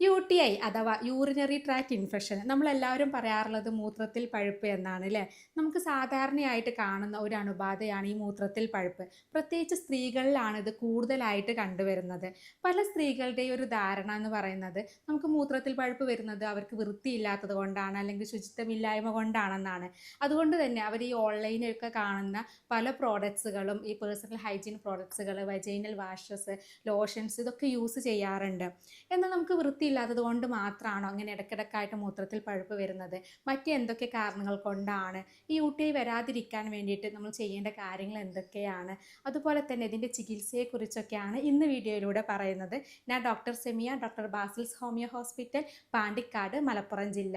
U T I അഥവാ urinary tract infection നമ്മളെല്ലാവരും പറയാറുള്ളത് മൂത്രത്തിൽ പഴുപ്പ് എന്നാണ് അല്ലേ നമുക്ക് സാധാരണയായിട്ട് കാണുന്ന ഒരു അണുബാധയാണ് ഈ മൂത്രത്തിൽ പഴുപ്പ്. പ്രത്യേകിച്ച് സ്ത്രീകളിലാണ് ഇത് കൂടുതലായിട്ട് കണ്ടുവരുന്നത്. പല സ്ത്രീകളുടെയും ഒരു ധാരണ എന്ന് പറയുന്നത് നമുക്ക് മൂത്രത്തിൽ പഴുപ്പ് വരുന്നത് അവർക്ക് വൃത്തിയില്ലാത്തത് കൊണ്ടാണ് അല്ലെങ്കിൽ ശുചിത്വമില്ലായ്മ കൊണ്ടാണെന്നാണ്. അതുകൊണ്ട് തന്നെ അവർ ഈ ഓൺലൈനിലൊക്കെ കാണുന്ന പല പ്രോഡക്ട്സുകളും ഈ പേഴ്സണൽ ഹൈജീൻ പ്രോഡക്ട്സുകൾ വജൈനൽ വാഷസ് ലോഷൻസ് ഇതൊക്കെ യൂസ് ചെയ്യാറുണ്ട്. എന്നാൽ നമുക്ക് വൃത്തിയില്ലാത്തത് കൊണ്ട് മാത്രമാണോ അങ്ങനെ ഇടയ്ക്കിടയ്ക്കായിട്ട് മൂത്രത്തിൽ പഴുപ്പ് വരുന്നത്? മറ്റ് എന്തൊക്കെ കാരണങ്ങൾ കൊണ്ടാണ്? ഈ യു ടി ഐ വരാതിരിക്കാൻ വേണ്ടിയിട്ട് നമ്മൾ ചെയ്യേണ്ട കാര്യങ്ങൾ എന്തൊക്കെയാണ്? അതുപോലെ തന്നെ ഇതിന്റെ ചികിത്സയെക്കുറിച്ചൊക്കെയാണ് ഇന്ന് വീഡിയോയിലൂടെ പറയുന്നത്. ഞാൻ doctor Semiya doctor Basil's homeo hospital Pandikkad Malappuram ജില്ല.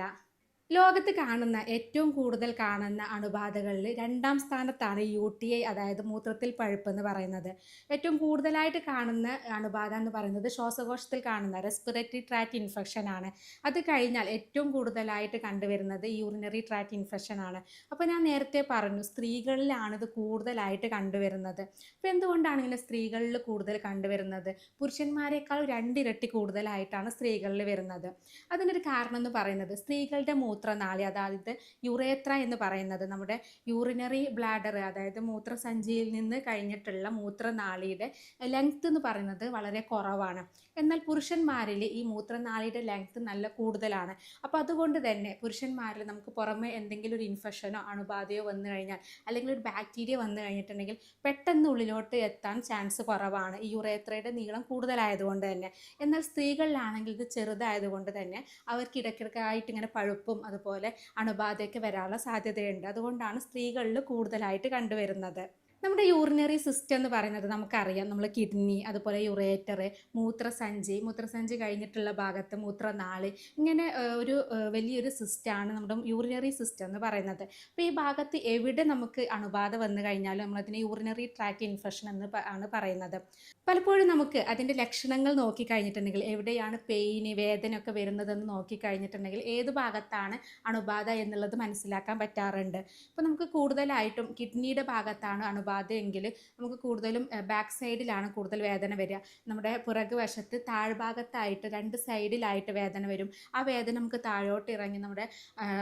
ലോകത്ത് കാണുന്ന ഏറ്റവും കൂടുതൽ കാണുന്ന അണുബാധകളിൽ രണ്ടാം സ്ഥാനത്താണ് യു ടി ഐ അതായത് മൂത്രത്തിൽ പഴുപ്പ് എന്ന് പറയുന്നത്. ഏറ്റവും കൂടുതലായിട്ട് കാണുന്ന അണുബാധ എന്ന് പറയുന്നത് ശ്വാസകോശത്തിൽ കാണുന്ന റെസ്പിറേറ്ററി ട്രാക്ട് ഇൻഫെക്ഷൻ ആണ്. അത് കഴിഞ്ഞാൽ ഏറ്റവും കൂടുതലായിട്ട് കണ്ടുവരുന്നത് യൂറിനറി ട്രാക്ട് ഇൻഫെക്ഷൻ ആണ്. അപ്പോൾ ഞാൻ നേരത്തെ പറഞ്ഞു സ്ത്രീകളിലാണ് ഇത് കൂടുതലായിട്ട് കണ്ടുവരുന്നത്. അപ്പോൾ എന്തുകൊണ്ടാണ് ഇങ്ങനെ സ്ത്രീകളിൽ കൂടുതൽ കണ്ടുവരുന്നത്? പുരുഷന്മാരെക്കാൾ രണ്ടിരട്ടി കൂടുതലായിട്ടാണ് സ്ത്രീകളിൽ വരുന്നത്. അതിനൊരു കാരണം എന്ന് പറയുന്നത് സ്ത്രീകളുടെ മൂത്രനാളി. അതായത് യുറേത്ര എന്ന് പറയുന്നത് നമ്മുടെ യൂറിനറി ബ്ലാഡർ അതായത് മൂത്രസഞ്ചിയിൽ നിന്ന് കഴിഞ്ഞിട്ടുള്ള മൂത്രനാളിയുടെ ലെങ്ത് എന്ന് പറയുന്നത് വളരെ കുറവാണ്. എന്നാൽ പുരുഷന്മാരിൽ ഈ മൂത്രനാളിയുടെ ലെങ്ത് നല്ല കൂടുതലാണ്. അപ്പോൾ അതുകൊണ്ട് തന്നെ പുരുഷന്മാരിൽ നമുക്ക് പുറമെ എന്തെങ്കിലും ഒരു ഇൻഫെക്ഷനോ അണുബാധയോ വന്നു കഴിഞ്ഞാൽ അല്ലെങ്കിൽ ഒരു ബാക്ടീരിയ വന്നു കഴിഞ്ഞിട്ടുണ്ടെങ്കിൽ പെട്ടെന്ന് ഉള്ളിലോട്ട് എത്താൻ ചാൻസ് കുറവാണ്. ഈ യുറേത്രയുടെ നീളം കൂടുതലായതുകൊണ്ട് തന്നെ. എന്നാൽ സ്ത്രീകളിലാണെങ്കിൽ ഇത് ചെറുതായതുകൊണ്ട് തന്നെ അവർക്ക് ഇടയ്ക്കിടയ്ക്കായിട്ട് ഇങ്ങനെ പഴുപ്പും അതുപോലെ അണുബാധയൊക്കെ വരാനുള്ള സാധ്യതയുണ്ട്. അതുകൊണ്ടാണ് സ്ത്രീകളിൽ കൂടുതലായിട്ട് കണ്ടുവരുന്നത്. നമ്മുടെ യൂറിനറി സിസ്റ്റം എന്ന് പറയുന്നത് നമുക്കറിയാം. നമ്മൾ കിഡ്നി അതുപോലെ യുറേറ്റർ മൂത്രസഞ്ചി മൂത്രസഞ്ചി കഴിഞ്ഞിട്ടുള്ള ഭാഗത്ത് മൂത്രനാളി ഇങ്ങനെ ഒരു വലിയൊരു സിസ്റ്റമാണ് നമ്മുടെ യൂറിനറി സിസ്റ്റം എന്ന് പറയുന്നത്. അപ്പോൾ ഈ ഭാഗത്ത് എവിടെ നമുക്ക് അണുബാധ വന്നു കഴിഞ്ഞാലും നമ്മളതിനെ യൂറിനറി ട്രാക്ക് ഇൻഫെക്ഷൻ എന്ന് ആണ് പറയുന്നത്. പലപ്പോഴും നമുക്ക് അതിന്റെ ലക്ഷണങ്ങൾ നോക്കിക്കഴിഞ്ഞിട്ടുണ്ടെങ്കിൽ എവിടെയാണ് പെയിന് വേദനയൊക്കെ വരുന്നതെന്ന് നോക്കിക്കഴിഞ്ഞിട്ടുണ്ടെങ്കിൽ ഏത് ഭാഗത്താണ് അണുബാധ എന്നുള്ളത് മനസ്സിലാക്കാൻ പറ്റാറുണ്ട്. അപ്പോൾ നമുക്ക് കൂടുതലായിട്ടും കിഡ്നിയുടെ ഭാഗത്താണ് അണുബാധ എങ്കിൽ നമുക്ക് കൂടുതലും ബാക്ക് സൈഡിലാണ് കൂടുതൽ വേദന വരിക. നമ്മുടെ പുറകു വശത്ത് താഴ്ഭാഗത്തായിട്ട് രണ്ട് സൈഡിലായിട്ട് വേദന വരും. ആ വേദന നമുക്ക് താഴോട്ട് ഇറങ്ങി നമ്മുടെ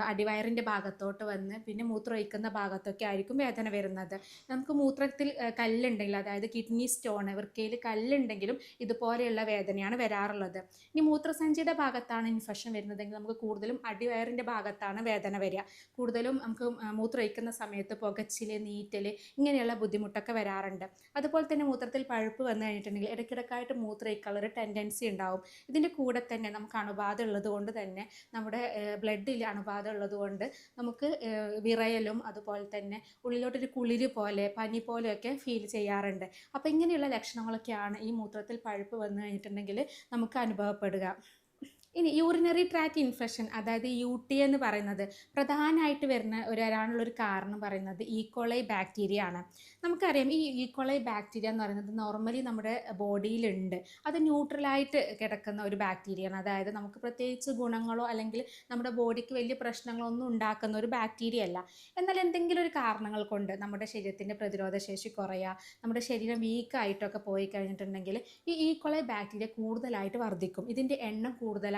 അടിവയറിന്റെ ഭാഗത്തോട്ട് വന്ന് പിന്നെ മൂത്രമൊഴിക്കുന്ന ഭാഗത്തൊക്കെ ആയിരിക്കും വേദന വരുന്നത്. നമുക്ക് മൂത്രത്തിൽ കല്ലുണ്ടെങ്കിൽ അതായത് കിഡ്നി സ്റ്റോൺ വൃക്കയിൽ കല്ലുണ്ടെങ്കിലും ഇതുപോലെയുള്ള വേദനയാണ് വരാറുള്ളത്. ഇനി മൂത്രസഞ്ചിയുടെ ഭാഗത്താണ് ഇൻഫെക്ഷൻ വരുന്നതെങ്കിൽ നമുക്ക് കൂടുതലും അടിവയറിന്റെ ഭാഗത്താണ് വേദന വരിക. കൂടുതലും നമുക്ക് മൂത്രമൊഴിക്കുന്ന സമയത്ത് പുകച്ചിൽ നീറ്റൽ ഇങ്ങനെയുള്ള ബുദ്ധിമുട്ടൊക്കെ വരാറുണ്ട്. അതുപോലെ തന്നെ മൂത്രത്തിൽ പഴുപ്പ് വന്നു കഴിഞ്ഞിട്ടുണ്ടെങ്കിൽ ഇടയ്ക്കിടയ്ക്കായിട്ട് ഈ കളർ ടെൻഡൻസി ഉണ്ടാവും. ഇതിന്റെ കൂടെ തന്നെ നമുക്ക് അണുബാധ ഉള്ളത് കൊണ്ട് തന്നെ നമ്മുടെ ബ്ലഡിൽ അണുബാധ ഉള്ളത് കൊണ്ട് നമുക്ക് വിറയലും അതുപോലെ തന്നെ ഉള്ളിലോട്ടൊരു കുളിര് പോലെ പനി പോലെയൊക്കെ ഫീൽ ചെയ്യാറുണ്ട്. അപ്പോൾ ഇങ്ങനെയുള്ള ലക്ഷണങ്ങളൊക്കെയാണ് ഈ മൂത്രത്തിൽ പഴുപ്പ് വന്നു കഴിഞ്ഞിട്ടുണ്ടെങ്കിൽ നമുക്ക് അനുഭവപ്പെടുക. ഇനി യൂറിനറി ട്രാക്ട് ഇൻഫെക്ഷൻ അതായത് യു ടി എന്ന് പറയുന്നത് പ്രധാനമായിട്ട് വരുന്ന ഒരു കാരണം പറയുന്നത് ഈക്കോളൈ ബാക്ടീരിയ ആണ്. നമുക്കറിയാം ഈ ഈക്കോളൈ ബാക്ടീരിയ എന്ന് പറയുന്നത് നോർമലി നമ്മുടെ ബോഡിയിലുണ്ട്. അത് ന്യൂട്രലായിട്ട് കിടക്കുന്ന ഒരു ബാക്ടീരിയയാണ് അതായത് നമുക്ക് പ്രത്യേകിച്ച് ഗുണങ്ങളോ അല്ലെങ്കിൽ നമ്മുടെ ബോഡിക്ക് വലിയ പ്രശ്നങ്ങളോ ഒന്നും ഉണ്ടാക്കുന്ന ഒരു ബാക്ടീരിയ അല്ല. എന്നാൽ എന്തെങ്കിലും ഒരു കാരണങ്ങൾ കൊണ്ട് നമ്മുടെ ശരീരത്തിന്റെ പ്രതിരോധ ശേഷി കുറയുക നമ്മുടെ ശരീരം വീക്കായിട്ടൊക്കെ പോയി കഴിഞ്ഞിട്ടുണ്ടെങ്കിൽ ഈ ഈക്കോളൈ ബാക്ടീരിയ കൂടുതലായിട്ട് വർദ്ധിക്കും. ഇതിന്റെ എണ്ണം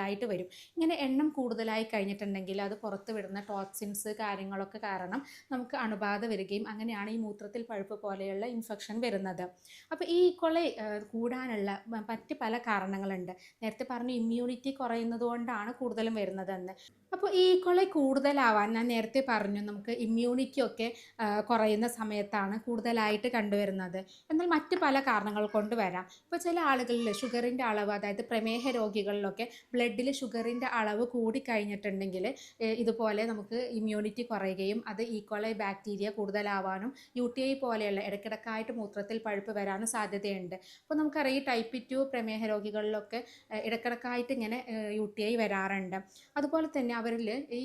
കൂടുതലായിട്ട് വരും. ഇങ്ങനെ എണ്ണം കൂടുതലായി കഴിഞ്ഞിട്ടുണ്ടെങ്കിൽ അത് പുറത്ത് വിടുന്ന ടോക്സിൻസ് കാര്യങ്ങളൊക്കെ കാരണം നമുക്ക് അണുബാധ വരികയും അങ്ങനെയാണ് ഈ മൂത്രത്തിൽ പഴുപ്പ് പോലെയുള്ള ഇൻഫെക്ഷൻ വരുന്നത്. അപ്പോൾ ഈ കൊളെ കൂടാനുള്ള മറ്റ് പല കാരണങ്ങളുണ്ട്. നേരത്തെ പറഞ്ഞു ഇമ്മ്യൂണിറ്റി കുറയുന്നത് കൊണ്ടാണ് കൂടുതലും വരുന്നതെന്ന്. അപ്പോൾ ഈ ഈക്കോളൈ കൂടുതലാവാൻ ഞാൻ നേരത്തെ പറഞ്ഞു നമുക്ക് ഇമ്മ്യൂണിറ്റി ഒക്കെ കുറയുന്ന സമയത്താണ് കൂടുതലായിട്ട് കണ്ടുവരുന്നത്. എന്നാൽ മറ്റ് പല കാരണങ്ങൾ കൊണ്ട് വരാം. ഇപ്പോൾ ചില ആളുകളിൽ ഷുഗറിന്റെ അളവ് അതായത് പ്രമേഹ രോഗികളിലൊക്കെ ബ്ലഡിൽ ഷുഗറിന്റെ അളവ് കൂടിക്കഴിഞ്ഞിട്ടുണ്ടെങ്കിൽ ഇതുപോലെ നമുക്ക് ഇമ്മ്യൂണിറ്റി കുറയുകയും അത് ഈക്വലൈ ബാക്ടീരിയ കൂടുതലാവാനും യു ടി ഐ പോലെയുള്ള ഇടയ്ക്കിടക്കായിട്ട് മൂത്രത്തിൽ പഴുപ്പ് വരാനും സാധ്യതയുണ്ട്. അപ്പോൾ നമുക്കറിയാം ഈ ടൈപ്പ് ടു പ്രമേഹ രോഗികളിലൊക്കെ ഇടയ്ക്കിടക്കായിട്ട് ഇങ്ങനെ യു ടി ഐ വരാറുണ്ട്. അതുപോലെ തന്നെ അവരിൽ ഈ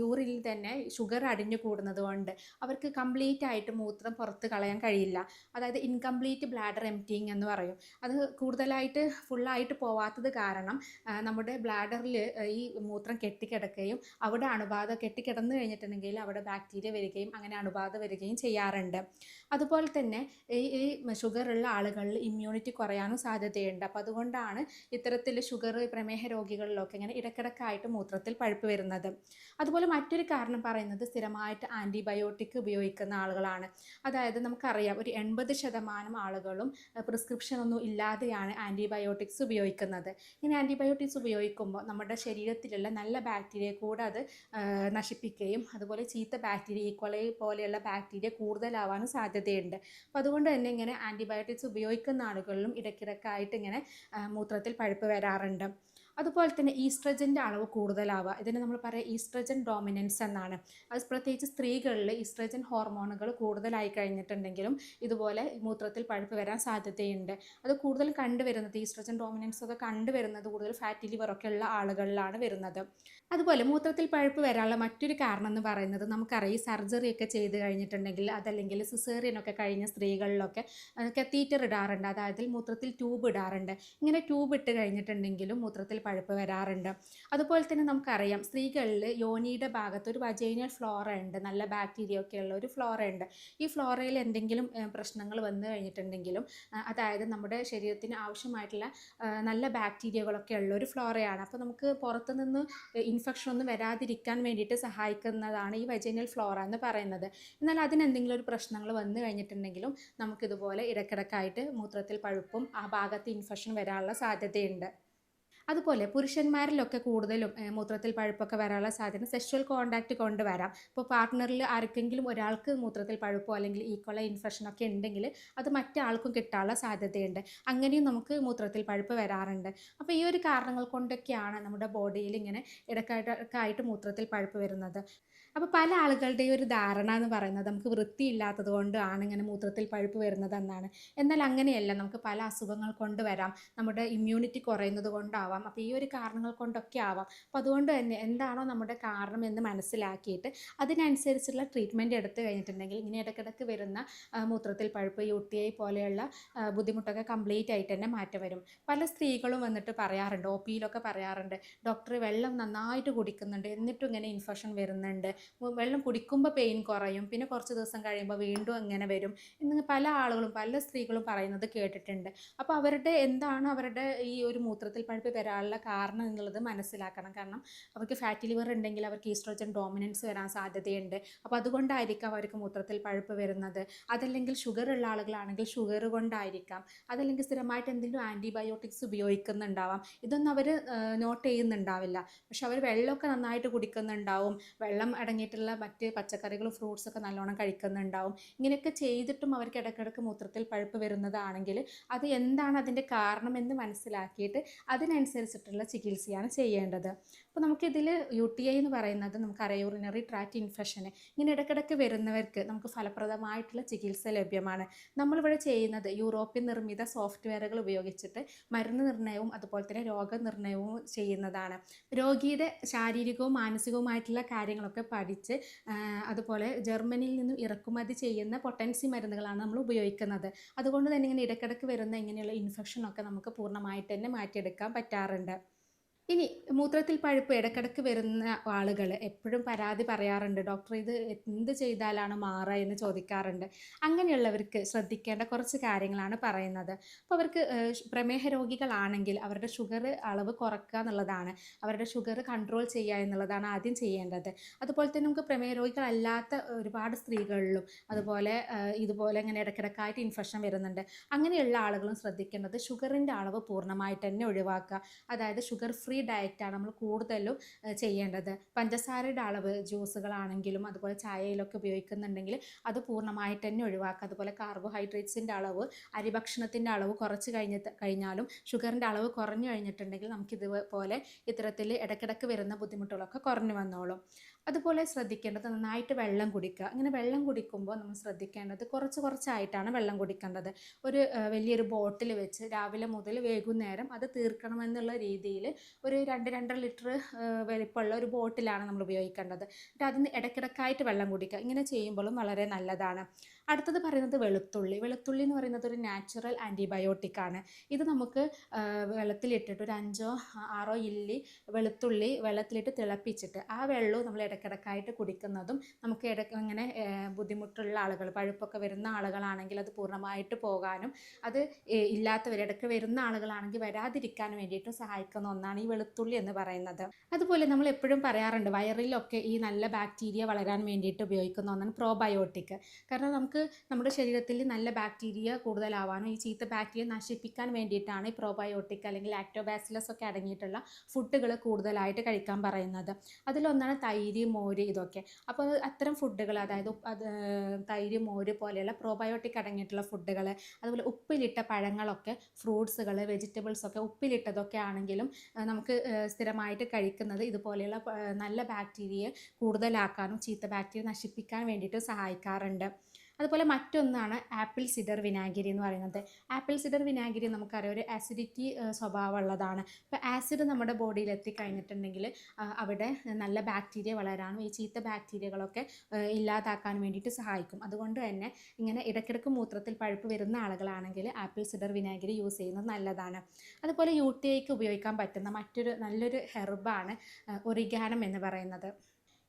യൂറിനിൽ തന്നെ ഷുഗർ അടിഞ്ഞു കൂടുന്നത് കൊണ്ട് അവർക്ക് കംപ്ലീറ്റ് ആയിട്ട് മൂത്രം പുറത്ത് കളയാൻ കഴിയില്ല. അതായത് ഇൻകംപ്ലീറ്റ് ബ്ലാഡർ എംറ്റിങ് എന്ന് പറയും. അത് കൂടുതലായിട്ട് ഫുള്ളായിട്ട് പോവാത്തത് കാരണം നമ്മുടെ ബ്ലാഡറിൽ ഈ മൂത്രം കെട്ടിക്കിടക്കുകയും അവിടെ അണുബാധ കെട്ടിക്കിടന്നു കഴിഞ്ഞിട്ടുണ്ടെങ്കിൽ അവിടെ ബാക്ടീരിയ വരികയും അങ്ങനെ അണുബാധ വരികയും ചെയ്യാറുണ്ട്. അതുപോലെ തന്നെ ഈ ഈ ഷുഗർ ഉള്ള ആളുകളിൽ ഇമ്മ്യൂണിറ്റി കുറയാനും സാധ്യതയുണ്ട്. അപ്പോൾ അതുകൊണ്ടാണ് ഇത്തരത്തിൽ ഷുഗർ പ്രമേഹ രോഗികളിലൊക്കെ ഇങ്ങനെ ഇടക്കിടക്കായിട്ട് മൂത്രത്തിൽ പഴുപ്പ് വരുന്നത്. അതുപോലെ മറ്റൊരു കാരണം പറയുന്നത് സ്ഥിരമായിട്ട് ആന്റിബയോട്ടിക് ഉപയോഗിക്കുന്ന ആളുകളാണ്. അതായത് നമുക്കറിയാം ഒരു എൺപത് ശതമാനം ആളുകളും പ്രിസ്ക്രിപ്ഷൻ ഒന്നും ഇല്ലാതെയാണ് ആന്റിബയോട്ടിക്സ് ഉപയോഗിക്കുന്നത്. ഇങ്ങനെ ആന്റിബയോട്ടിക്സ് ഉപയോഗിക്കുമ്പോൾ നമ്മുടെ ശരീരത്തിലുള്ള നല്ല ബാക്ടീരിയ കൂടെ അത് നശിപ്പിക്കുകയും അതുപോലെ ചീത്ത ബാക്ടീരിയ ഈക്വളെ പോലെയുള്ള ബാക്ടീരിയ കൂടുതലാവാനും സാധ്യതയുണ്ട്. അപ്പോൾ അതുകൊണ്ട് തന്നെ ഇങ്ങനെ ആന്റിബയോട്ടിക്സ് ഉപയോഗിക്കുന്ന ആളുകളിലും ഇടയ്ക്കിടയ്ക്കായിട്ട് ഇങ്ങനെ മൂത്രത്തിൽ പഴുപ്പ് വരാറുണ്ട്. അതുപോലെ തന്നെ ഈസ്ട്രജന്റെ അളവ് കൂടുതലാവുക. ഇതിനെ നമ്മൾ പറയുക ഈസ്ട്രജൻ ഡോമിനൻസ് എന്നാണ്. അത് പ്രത്യേകിച്ച് സ്ത്രീകളിൽ ഈസ്ട്രജൻ ഹോർമോണുകൾ കൂടുതലായി കഴിഞ്ഞിട്ടുണ്ടെങ്കിലും ഇതുപോലെ മൂത്രത്തിൽ പഴുപ്പ് വരാൻ സാധ്യതയുണ്ട്. അത് കൂടുതൽ കണ്ടുവരുന്നത് ഈസ്ട്രജൻ ഡോമിനൻസ് ഒക്കെ കണ്ടുവരുന്നത് കൂടുതൽ ഫാറ്റി ലിവറൊക്കെ ഉള്ള ആളുകളിലാണ് വരുന്നത്. അതുപോലെ മൂത്രത്തിൽ പഴുപ്പ് വരാനുള്ള മറ്റൊരു കാരണം എന്ന് പറയുന്നത് നമുക്കറിയാം ഈ സർജറി ഒക്കെ ചെയ്ത് കഴിഞ്ഞിട്ടുണ്ടെങ്കിൽ അതല്ലെങ്കിൽ സിസേറിയൻ ഒക്കെ കഴിഞ്ഞ സ്ത്രീകളിലൊക്കെ കത്തീറ്റർ ഇടാറുണ്ട്. അതായത് മൂത്രത്തിൽ ട്യൂബ് ഇടാറുണ്ട്. ഇങ്ങനെ ട്യൂബ് ഇട്ട് കഴിഞ്ഞിട്ടുണ്ടെങ്കിലും മൂത്രത്തിൽ പഴുപ്പ് വരാറുണ്ട്. അതുപോലെ തന്നെ നമുക്കറിയാം സ്ത്രീകളിൽ യോനിയുടെ ഭാഗത്ത് ഒരു വജൈനൽ ഫ്ലോറ ഉണ്ട്. നല്ല ബാക്ടീരിയ ഒക്കെ ഉള്ള ഒരു ഫ്ലോറ ഉണ്ട്. ഈ ഫ്ലോറയിൽ എന്തെങ്കിലും പ്രശ്നങ്ങൾ വന്നു കഴിഞ്ഞിട്ടുണ്ടെങ്കിലും അതായത് നമ്മുടെ ശരീരത്തിന് ആവശ്യമായിട്ടുള്ള നല്ല ബാക്ടീരിയകളൊക്കെ ഉള്ള ഒരു ഫ്ലോറയാണ് അപ്പോൾ നമുക്ക് പുറത്തുനിന്ന് ഇൻഫെക്ഷൻ ഒന്നും വരാതിരിക്കാൻ വേണ്ടിയിട്ട് സഹായിക്കുന്നതാണ് ഈ വജൈനൽ ഫ്ലോറ എന്ന് പറയുന്നത്. എന്നാൽ അതിനെന്തെങ്കിലും ഒരു പ്രശ്നങ്ങൾ വന്നു കഴിഞ്ഞിട്ടുണ്ടെങ്കിലും നമുക്കിതുപോലെ ഇടക്കിടക്കായിട്ട് മൂത്രത്തിൽ പഴുപ്പും ആ ഭാഗത്ത് ഇൻഫെക്ഷൻ വരാനുള്ള സാധ്യതയുണ്ട്. അതുപോലെ പുരുഷന്മാരിലൊക്കെ കൂടുതലും മൂത്രത്തിൽ പഴുപ്പൊക്കെ വരാനുള്ള സാധ്യത സെക്ഷൽ കോണ്ടാക്റ്റ് കൊണ്ട് വരാം ഇപ്പോൾ പാർട്ട്ണറിൽ ആർക്കെങ്കിലും ഒരാൾക്ക് മൂത്രത്തിൽ പഴുപ്പോ അല്ലെങ്കിൽ ഈക്വള ഇൻഫെക്ഷൻ ഒക്കെ ഉണ്ടെങ്കിൽ അത് മറ്റാൾക്കും കിട്ടാനുള്ള സാധ്യതയുണ്ട്. അങ്ങനെയും നമുക്ക് മൂത്രത്തിൽ പഴുപ്പ് വരാറുണ്ട്. അപ്പോൾ ഈ ഒരു കാരണങ്ങൾ കൊണ്ടൊക്കെയാണ് നമ്മുടെ ബോഡിയിൽ ഇങ്ങനെ ഇടയ്ക്കായിട്ട് മൂത്രത്തിൽ പഴുപ്പ് വരുന്നത്. അപ്പോൾ പല ആളുകളുടെയും ഒരു ധാരണ എന്ന് പറയുന്നത് നമുക്ക് വൃത്തിയില്ലാത്തത് കൊണ്ടാണ് ഇങ്ങനെ മൂത്രത്തിൽ പഴുപ്പ് വരുന്നതെന്നാണ് എന്നാൽ അങ്ങനെയല്ല നമുക്ക് പല അസുഖങ്ങൾ കൊണ്ട് വരാം. നമ്മുടെ ഇമ്മ്യൂണിറ്റി കുറയുന്നത് കൊണ്ടാവാം. അപ്പോൾ ഈ ഒരു കാരണങ്ങൾ കൊണ്ടൊക്കെ ആവാം. അപ്പോൾ അതുകൊണ്ട് തന്നെ എന്താണോ നമ്മുടെ കാരണം എന്ന് മനസ്സിലാക്കിയിട്ട് അതിനനുസരിച്ചുള്ള ട്രീറ്റ്മെന്റ് എടുത്തു കഴിഞ്ഞിട്ടുണ്ടെങ്കിൽ ഇങ്ങനെ ഇടയ്ക്കിടയ്ക്ക് വരുന്ന മൂത്രത്തിൽ പഴുപ്പ് യു ടി ഐ പോലെയുള്ള ബുദ്ധിമുട്ടൊക്കെ കംപ്ലീറ്റ് ആയിട്ട് തന്നെ മാറ്റം വരും. പല സ്ത്രീകളും വന്നിട്ട് പറയാറുണ്ട് ഒ പിയിലൊക്കെ പറയാറുണ്ട് ഡോക്ടർ വെള്ളം നന്നായിട്ട് കുടിക്കുന്നുണ്ട് എന്നിട്ടും ഇങ്ങനെ ഇൻഫെക്ഷൻ വരുന്നുണ്ട് വെള്ളം കുടിക്കുമ്പോൾ പെയിൻ കുറയും. പിന്നെ കുറച്ച് ദിവസം കഴിയുമ്പോൾ വീണ്ടും അങ്ങനെ വരും. എന്ന് പല ആളുകളും പല സ്ത്രീകളും പറയുന്നത് കേട്ടിട്ടുണ്ട്. അപ്പോൾ അവരുടെ എന്താണ് അവരുടെ ഈ ഒരു മൂത്രത്തിൽ പഴുപ്പ് വരാനുള്ള കാരണം എന്നുള്ളത് മനസ്സിലാക്കണം. കാരണം അവർക്ക് ഫാറ്റി ലിവർ ഉണ്ടെങ്കിൽ അവർക്ക് ഈസ്ട്രോജൻ ഡോമിനൻസ് വരാൻ സാധ്യതയുണ്ട്. അപ്പോൾ അതുകൊണ്ടായിരിക്കാം അവർക്ക് മൂത്രത്തിൽ പഴുപ്പ് വരുന്നത്. അതല്ലെങ്കിൽ ഷുഗർ ഉള്ള ആളുകളാണെങ്കിൽ ഷുഗർ കൊണ്ടായിരിക്കാം. അതല്ലെങ്കിൽ സ്ഥിരമായിട്ട് എന്തെങ്കിലും ആന്റിബയോട്ടിക്സ് ഉപയോഗിക്കുന്നുണ്ടാവാം. ഇതൊന്നും അവർ നോട്ട് ചെയ്യുന്നുണ്ടാവില്ല. പക്ഷെ അവർ വെള്ളമൊക്കെ നന്നായിട്ട് കുടിക്കുന്നുണ്ടാവും. വെള്ളം അടങ്ങിയിട്ടുള്ള മറ്റ് പച്ചക്കറികളും ഫ്രൂട്ട്സ് ഒക്കെ നല്ലോണം കഴിക്കുന്നുണ്ടാവും. ഇങ്ങനെയൊക്കെ ചെയ്തിട്ടും അവർക്ക് ഇടയ്ക്കിടയ്ക്ക് മൂത്രത്തിൽ പഴുപ്പ് വരുന്നതാണെങ്കിൽ അത് എന്താണ് അതിന്റെ കാരണമെന്ന് മനസ്സിലാക്കിയിട്ട് അതിനനുസരിച്ചിട്ടുള്ള ചികിത്സയാണ് ചെയ്യേണ്ടത്. അപ്പോൾ നമുക്കിതിൽ യു ടി ഐ എന്ന് പറയുന്നത് നമുക്ക് അറയൂറിനറി ട്രാക്ട് ഇൻഫെക്ഷന് ഇങ്ങനെ ഇടയ്ക്കിടയ്ക്ക് വരുന്നവർക്ക് നമുക്ക് ഫലപ്രദമായിട്ടുള്ള ചികിത്സ ലഭ്യമാണ്. നമ്മളിവിടെ ചെയ്യുന്നത് യൂറോപ്യൻ നിർമ്മിത സോഫ്റ്റ്വെയറുകൾ ഉപയോഗിച്ചിട്ട് മരുന്ന് നിർണയവും അതുപോലെ തന്നെ രോഗനിർണയവും ചെയ്യുന്നതാണ്. രോഗിയുടെ ശാരീരികവും മാനസികവുമായിട്ടുള്ള കാര്യങ്ങളൊക്കെ പഠിച്ച് അതുപോലെ ജർമ്മനിയിൽ നിന്നും ഇറക്കുമതി ചെയ്യുന്ന പൊട്ടൻസി മരുന്നുകളാണ് നമ്മൾ ഉപയോഗിക്കുന്നത്. അതുകൊണ്ട് തന്നെ ഇങ്ങനെ ഇടയ്ക്കിടയ്ക്ക് വരുന്ന ഇങ്ങനെയുള്ള ഇൻഫെക്ഷനൊക്കെ നമുക്ക് പൂർണമായിട്ട് തന്നെ മാറ്റിയെടുക്കാൻ പറ്റാറുണ്ട്. ഇനി മൂത്രത്തിൽ പഴുപ്പ് ഇടക്കിടക്ക് വരുന്ന ആളുകൾ എപ്പോഴും പരാതി പറയാറുണ്ട്. ഡോക്ടർ ഇത് എന്ത് ചെയ്താലാണ് മാറുക എന്ന് ചോദിക്കാറുണ്ട്. അങ്ങനെയുള്ളവർക്ക് ശ്രദ്ധിക്കേണ്ട കുറച്ച് കാര്യങ്ങളാണ് പറയുന്നത്. അപ്പോൾ അവർക്ക് പ്രമേഹ രോഗികളാണെങ്കിൽ അവരുടെ ഷുഗർ അളവ് കുറക്കുക എന്നുള്ളതാണ്. അവരുടെ ഷുഗർ കൺട്രോൾ ചെയ്യുക എന്നുള്ളതാണ് ആദ്യം ചെയ്യേണ്ടത്. അതുപോലെ തന്നെ നമുക്ക് പ്രമേഹ രോഗികളല്ലാത്ത ഒരുപാട് സ്ത്രീകളിലും അതുപോലെ ഇതുപോലെ ഇങ്ങനെ ഇടക്കിടക്കായിട്ട് ഇൻഫെക്ഷൻ വരുന്നുണ്ട്. അങ്ങനെയുള്ള ആളുകളും ശ്രദ്ധിക്കേണ്ടത് ഷുഗറിന്റെ അളവ് പൂർണമായിട്ട് തന്നെ ഒഴിവാക്കുക. അതായത് ഷുഗർ ഫ്രീ ഡയറ്റാണ് നമ്മൾ കൂടുതലും ചെയ്യേണ്ടത്. പഞ്ചസാരയുടെ അളവ് ജ്യൂസുകളാണെങ്കിലും അതുപോലെ ചായയിലൊക്കെ ഉപയോഗിക്കുന്നുണ്ടെങ്കിൽ അത് പൂർണമായിട്ട് തന്നെ ഒഴിവാക്കുക. അതുപോലെ കാർബോഹൈഡ്രേറ്റ്സിന്റെ അളവ് അരിഭക്ഷണത്തിന്റെ അളവ് കുറച്ച് കഴിഞ്ഞ കഴിഞ്ഞാലും ഷുഗറിന്റെ അളവ് കുറഞ്ഞു കഴിഞ്ഞിട്ടുണ്ടെങ്കിൽ നമുക്കിതുപോലെ ഇത്തരത്തിൽ ഇടയ്ക്കിടയ്ക്ക് വരുന്ന ബുദ്ധിമുട്ടുകളൊക്കെ കുറഞ്ഞു വന്നോളും. അതുപോലെ ശ്രദ്ധിക്കേണ്ടത് നന്നായിട്ട് വെള്ളം കുടിക്കുക. അങ്ങനെ വെള്ളം കുടിക്കുമ്പോൾ നമ്മൾ ശ്രദ്ധിക്കേണ്ടത് കുറച്ച് കുറച്ചായിട്ടാണ് വെള്ളം കുടിക്കേണ്ടത്. ഒരു വലിയൊരു ബോട്ടിൽ വെച്ച് രാവിലെ മുതൽ വൈകുന്നേരം അത് തീർക്കണമെന്നുള്ള രീതിയിൽ ഒരു രണ്ട് രണ്ടര ലിറ്റർ വലിപ്പമുള്ള ഒരു ബോട്ടിലാണ് നമ്മൾ ഉപയോഗിക്കേണ്ടത്. എന്നിട്ട് അതിന് ഇടയ്ക്കിടയ്ക്കായിട്ട് വെള്ളം കുടിക്കുക. ഇങ്ങനെ ചെയ്യുമ്പോഴും വളരെ നല്ലതാണ്. അടുത്തത് പറയുന്നത് വെളുത്തുള്ളി. വെളുത്തുള്ളി എന്ന് പറയുന്നത് ഒരു നാച്ചുറൽ ആന്റിബയോട്ടിക് ആണ്. ഇത് നമുക്ക് വെള്ളത്തിലിട്ടിട്ട് ഒരു അഞ്ചോ ആറോ ഇല്ലി വെളുത്തുള്ളി വെള്ളത്തിലിട്ട് തിളപ്പിച്ചിട്ട് ആ വെള്ളവും നമ്മൾ ഇടയ്ക്കിടയ്ക്കായിട്ട് കുടിക്കുന്നതും നമുക്ക് ഇടയ്ക്ക് ഇങ്ങനെ ബുദ്ധിമുട്ടുള്ള ആളുകൾ പഴുപ്പൊക്കെ വരുന്ന ആളുകളാണെങ്കിൽ അത് പൂർണമായിട്ട് പോകാനും അത് ഇല്ലാത്തവർ ഇടയ്ക്ക് വരുന്ന ആളുകളാണെങ്കിൽ വരാതിരിക്കാനും വേണ്ടിയിട്ട് സഹായിക്കുന്ന ഒന്നാണ് ഈ വെളുത്തുള്ളി എന്ന് പറയുന്നത്. അതുപോലെ നമ്മൾ എപ്പോഴും പറയാറുണ്ട് വയറിലൊക്കെ ഈ നല്ല ബാക്ടീരിയ വളരാൻ വേണ്ടിയിട്ട് ഉപയോഗിക്കുന്ന ഒന്നാണ് പ്രോബയോട്ടിക് കാരണം നമുക്ക് നമ്മുടെ ശരീരത്തിൽ നല്ല ബാക്ടീരിയ കൂടുതലാവാനും ഈ ചീത്ത ബാക്ടീരിയ നശിപ്പിക്കാൻ വേണ്ടിയിട്ടാണ് ഈ പ്രോബയോട്ടിക് അല്ലെങ്കിൽ ആക്ടോബാസിലസ് ഒക്കെ അടങ്ങിയിട്ടുള്ള ഫുഡുകൾ കൂടുതലായിട്ട് കഴിക്കാൻ പറയുന്നത്. അതിലൊന്നാണ് തൈര് മോര് ഇതൊക്കെ. അപ്പോൾ അത്തരം ഫുഡുകൾ അതായത് അത് തൈര് മോര് പോലെയുള്ള പ്രോബയോട്ടിക് അടങ്ങിയിട്ടുള്ള ഫുഡുകൾ അതുപോലെ ഉപ്പിലിട്ട പഴങ്ങളൊക്കെ ഫ്രൂട്ട്സുകൾ വെജിറ്റബിൾസ് ഒക്കെ ഉപ്പിലിട്ടതൊക്കെ ആണെങ്കിലും നമുക്ക് സ്ഥിരമായിട്ട് കഴിക്കുന്നത് ഇതുപോലെയുള്ള നല്ല ബാക്ടീരിയയെ കൂടുതലാക്കാനും ചീത്ത ബാക്ടീരിയ നശിപ്പിക്കാൻ വേണ്ടിയിട്ട് സഹായിക്കാറുണ്ട്. അതുപോലെ മറ്റൊന്നാണ് ആപ്പിൾ സിഡർ വിനാഗിരി എന്ന് പറയുന്നത്. ആപ്പിൾ സിഡർ വിനാഗിരി നമുക്കറിയാം ഒരു ആസിഡിറ്റി സ്വഭാവമുള്ളതാണ്. അപ്പോൾ ആസിഡ് നമ്മുടെ ബോഡിയിൽ എത്തിക്കഴിഞ്ഞിട്ടുണ്ടെങ്കിൽ കഴിഞ്ഞിട്ടുണ്ടെങ്കിൽ അവിടെ നല്ല ബാക്ടീരിയ വളരാനും ഈ ചീത്ത ബാക്ടീരിയകളൊക്കെ ഇല്ലാതാക്കാൻ വേണ്ടിയിട്ട് സഹായിക്കും. അതുകൊണ്ട് തന്നെ ഇങ്ങനെ ഇടയ്ക്കിടയ്ക്ക് മൂത്രത്തിൽ പഴുപ്പ് വരുന്ന ആളുകളാണെങ്കിൽ ആപ്പിൾ സിഡർ വിനാഗിരി യൂസ് ചെയ്യുന്നത് നല്ലതാണ്. അതുപോലെ യു ടി ഐക്ക് ഉപയോഗിക്കാൻ പറ്റുന്ന മറ്റൊരു നല്ലൊരു ഹെർബാണ് ഒറിഗാനം എന്ന് പറയുന്നത്.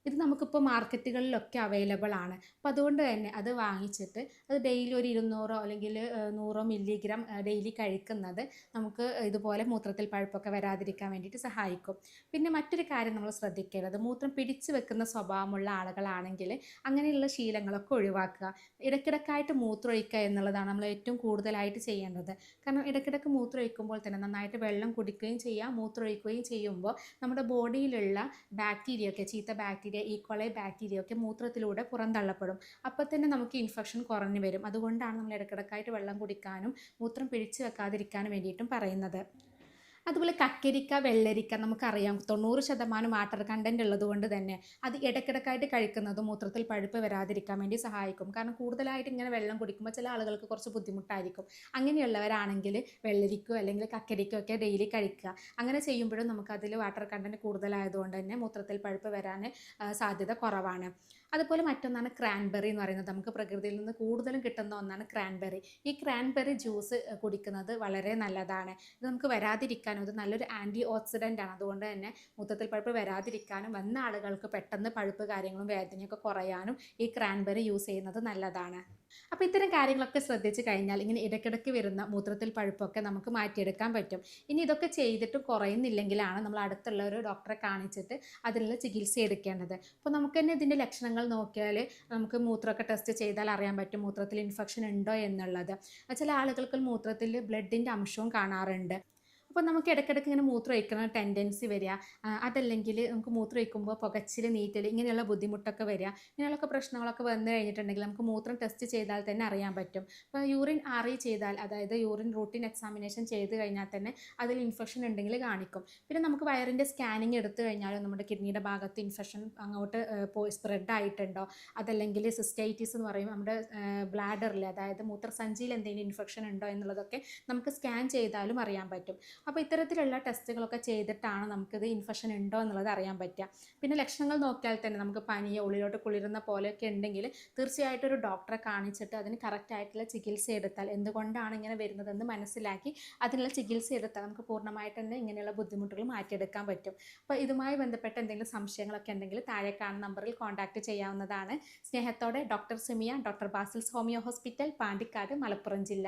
ഇത് നമുക്കിപ്പോൾ മാർക്കറ്റുകളിലൊക്കെ അവൈലബിൾ ആണ് അപ്പോൾ അതുകൊണ്ട് തന്നെ അത് വാങ്ങിച്ചിട്ട് അത് ഡെയിലി ഒരു ഇരുന്നൂറോ അല്ലെങ്കിൽ നൂറോ മില്ലിഗ്രാം ഡെയിലി കഴിക്കുന്നത് നമുക്ക് ഇതുപോലെ മൂത്രത്തിൽ പഴുപ്പൊക്കെ വരാതിരിക്കാൻ വേണ്ടിയിട്ട് സഹായിക്കും. പിന്നെ മറ്റൊരു കാര്യം നമ്മൾ ശ്രദ്ധിക്കേണ്ടത് മൂത്രം പിടിച്ചു വെക്കുന്ന സ്വഭാവമുള്ള ആളുകളാണെങ്കിൽ അങ്ങനെയുള്ള ശീലങ്ങളൊക്കെ ഒഴിവാക്കുക. ഇടയ്ക്കിടക്കായിട്ട് മൂത്രമൊഴിക്കുക എന്നുള്ളതാണ് നമ്മൾ ഏറ്റവും കൂടുതലായിട്ട് ചെയ്യേണ്ടത്. കാരണം ഇടയ്ക്കിടയ്ക്ക് മൂത്രമൊഴിക്കുമ്പോൾ തന്നെ നന്നായിട്ട് വെള്ളം കുടിക്കുകയും ചെയ്യുക മൂത്രമൊഴിക്കുകയും ചെയ്യുമ്പോൾ നമ്മുടെ ബോഡിയിലുള്ള ബാക്ടീരിയ ഒക്കെ ചീത്ത ബാക്ടീരിയ ഈക്വളൈ ബാക്ടീരിയ ഒക്കെ മൂത്രത്തിലൂടെ പുറന്തള്ളപ്പെടും. അപ്പോൾ തന്നെ നമുക്ക് ഇൻഫെക്ഷൻ കുറഞ്ഞു വരും. അതുകൊണ്ടാണ് നമ്മൾ ഇടയ്ക്കിടയ്ക്കായിട്ട് വെള്ളം കുടിക്കാനും മൂത്രം പിടിച്ചു വെക്കാതിരിക്കാനും വേണ്ടിയിട്ടും പറയുന്നത്. അതുപോലെ കക്കരിക്ക വെള്ളരിക്ക നമുക്കറിയാം. തൊണ്ണൂറ് ശതമാനം വാട്ടർ കണ്ടന്റ് ഉള്ളത് കൊണ്ട് തന്നെ അത് ഇടയ്ക്കിടയ്ക്കായിട്ട് കഴിക്കുന്നത് മൂത്രത്തിൽ പഴുപ്പ് വരാതിരിക്കാൻ വേണ്ടി സഹായിക്കും. കാരണം കൂടുതലായിട്ട് ഇങ്ങനെ വെള്ളം കുടിക്കുമ്പോൾ ചില ആളുകൾക്ക് കുറച്ച് ബുദ്ധിമുട്ടായിരിക്കും. അങ്ങനെയുള്ളവരാണെങ്കിൽ വെള്ളരിക്കോ അല്ലെങ്കിൽ കക്കരിക്കോ ഒക്കെ ഡെയിലി കഴിക്കുക. അങ്ങനെ ചെയ്യുമ്പോഴും നമുക്കതിൽ വാട്ടർ കണ്ടന്റ് കൂടുതലായതുകൊണ്ട് തന്നെ മൂത്രത്തിൽ പഴുപ്പ് വരാൻ സാധ്യത കുറവാണ്. അതുപോലെ മറ്റൊന്നാണ് ക്രാൻബെറി എന്ന് പറയുന്നത്. നമുക്ക് പ്രകൃതിയിൽ നിന്ന് കൂടുതലും കിട്ടുന്ന ഒന്നാണ് ക്രാൻബെറി ഈ ക്രാൻബെറി ജ്യൂസ് കുടിക്കുന്നത് വളരെ നല്ലതാണ്. ഇത് നമുക്ക് വരാതിരിക്കാനും ഇത് നല്ലൊരു ആന്റി ഓക്സിഡന്റ് ആണ്. അതുകൊണ്ട് തന്നെ മൂത്രത്തിൽ പഴുപ്പ് വരാതിരിക്കാനും വന്ന ആളുകൾക്ക് പെട്ടെന്ന് പഴുപ്പ് കാര്യങ്ങളും വേദനയൊക്കെ കുറയാനും ഈ ക്രാൻബെറി യൂസ് ചെയ്യുന്നത് നല്ലതാണ്. അപ്പോൾ ഇത്തരം കാര്യങ്ങളൊക്കെ ശ്രദ്ധിച്ചു കഴിഞ്ഞാൽ ഇങ്ങനെ ഇടയ്ക്കിടയ്ക്ക് വരുന്ന മൂത്രത്തിൽ പഴുപ്പൊക്കെ നമുക്ക് മാറ്റിയെടുക്കാൻ പറ്റും. ഇനി ഇതൊക്കെ ചെയ്തിട്ട് കുറയുന്നില്ലെങ്കിലാണ് നമ്മൾ അടുത്തുള്ള ഒരു ഡോക്ടറെ കാണിച്ചിട്ട് അതിനുള്ള ചികിത്സ എടുക്കേണ്ടത്. അപ്പോൾ നമുക്ക് തന്നെ ഇതിന്റെ ലക്ഷണങ്ങൾ നോക്കിയാൽ നമുക്ക് മൂത്രമൊക്കെ ടെസ്റ്റ് ചെയ്താൽ അറിയാൻ പറ്റും മൂത്രത്തിൽ ഇൻഫെക്ഷൻ ഉണ്ടോ എന്നുള്ളത്. ചില ആളുകൾക്ക് മൂത്രത്തിൽ ബ്ലഡിന്റെ അംശവും കാണാറുണ്ട്. അപ്പോൾ നമുക്ക് ഇടയ്ക്കിടയ്ക്ക് ഇങ്ങനെ മൂത്രം ഒഴിക്കണ ടെൻഡൻസി വരിക. അതല്ലെങ്കിൽ നമുക്ക് മൂത്രം ഒഴിക്കുമ്പോൾ പുകച്ചിൽ നീറ്റൽ ഇങ്ങനെയുള്ള ബുദ്ധിമുട്ടൊക്കെ വരിക. ഇങ്ങനെയുള്ള പ്രശ്നങ്ങളൊക്കെ വന്നു കഴിഞ്ഞിട്ടുണ്ടെങ്കിൽ നമുക്ക് മൂത്രം ടെസ്റ്റ് ചെയ്താൽ തന്നെ അറിയാൻ പറ്റും. അപ്പോൾ യൂറിൻ ആർ ചെയ്താൽ അതായത് യൂറിൻ റൂട്ടീൻ എക്സാമിനേഷൻ ചെയ്ത് കഴിഞ്ഞാൽ തന്നെ അതിൽ ഇൻഫെക്ഷൻ ഉണ്ടെങ്കിൽ കാണിക്കും. പിന്നെ നമുക്ക് വയറിന്റെ സ്കാനിങ് എടുത്തു കഴിഞ്ഞാലും നമ്മുടെ കിഡ്നിയുടെ ഭാഗത്ത് ഇൻഫെക്ഷൻ അങ്ങോട്ട് പോയി സ്പ്രെഡ് ആയിട്ടുണ്ടോ? അതല്ലെങ്കിൽ സിസ്റ്റൈറ്റിസ് എന്ന് പറയും നമ്മുടെ ബ്ലാഡറിൽ അതായത് മൂത്രസഞ്ചിയിൽ എന്തെങ്കിലും ഇൻഫെക്ഷൻ ഉണ്ടോ എന്നുള്ളതൊക്കെ നമുക്ക് സ്കാൻ ചെയ്താലും അറിയാൻ പറ്റും. അപ്പോൾ ഇത്തരത്തിലുള്ള ടെസ്റ്റുകളൊക്കെ ചെയ്തിട്ടാണ് നമുക്കിത് ഇൻഫെക്ഷൻ ഉണ്ടോ എന്നുള്ളത് അറിയാൻ പറ്റുക. പിന്നെ ലക്ഷണങ്ങൾ നോക്കിയാൽ തന്നെ നമുക്ക് പനിയോ ഉള്ളിലോട്ട് കുളിരുന്ന പോലെയൊക്കെ ഉണ്ടെങ്കിൽ തീർച്ചയായിട്ടും ഒരു ഡോക്ടറെ കാണിച്ചിട്ട് അതിന് കറക്റ്റായിട്ടുള്ള ചികിത്സ എടുത്താൽ എന്തുകൊണ്ടാണ് ഇങ്ങനെ വരുന്നതെന്ന് മനസ്സിലാക്കി അതിനുള്ള ചികിത്സ എടുത്താൽ നമുക്ക് പൂർണമായിട്ട് തന്നെ ഇങ്ങനെയുള്ള ബുദ്ധിമുട്ടുകൾ മാറ്റിയെടുക്കാൻ പറ്റും. അപ്പോൾ ഇതുമായി ബന്ധപ്പെട്ട എന്തെങ്കിലും സംശയങ്ങളൊക്കെ ഉണ്ടെങ്കിൽ താഴെ കാണുന്ന നമ്പറിൽ കോൺടാക്റ്റ് ചെയ്യാവുന്നതാണ്. സ്നേഹത്തോടെ doctor Simiya doctor Basil's homeo hospital Pandikkad Malappuram ജില്ല.